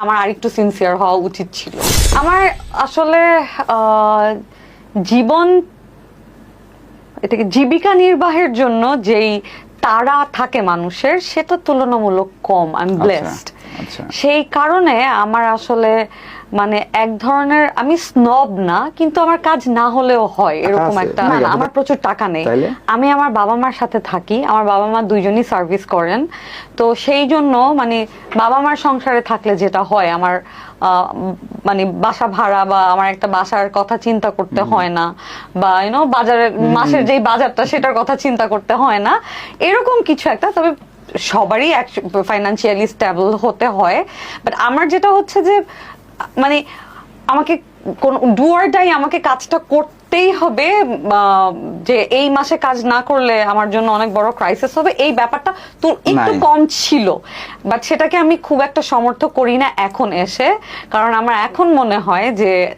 আমার আরেকটু সিনসিয়ার হওয়া উচিত ছিল। আমার আসলে আহ, জীবন এটাকে জীবিকা নির্বাহের জন্য যেই তারা থাকে মানুষের সেটা তুলনামূলক কম। আই এম ব্লেসড সেই কারণে আমার আসলে মানে এক ধরনের আমি স্নব না কিন্তু আমার কাজ না হলেও হয় এরকম একটা না, আমার প্রচুর টাকা নেই। আমি আমার বাবা মার সাথে থাকি আমার বাবা মা দুইজনই সার্ভিস করেন। তো সেই জন্য মানে বাবা মার সংসারে থাকলে যেটা হয় আমার মানে বাসা ভাড়া বা আমার একটা বাসার কথা চিন্তা করতে হয় না বা ইউনো বাজারের মাসের যেই বাজারটা সেটার কথা চিন্তা করতে হয় না এরকম কিছু একটা। তবে সবারই ফাইন্যান্সিয়ালি স্টেবল হতে হয় বাট আমার যেটা হচ্ছে যে মানে আমাকে কোন ডুয়ারটাই আমাকে কাজটা করতেই হবে যে এই মাসে কাজ না করলে আমার জন্য অনেক বড় ক্রাইসিস হবে এই ব্যাপারটা তো একটু কম ছিল। বাট সেটাকে আমি খুব একটা সমর্থ করি না এখন এসে কারণ আমার এখন মনে হয় যে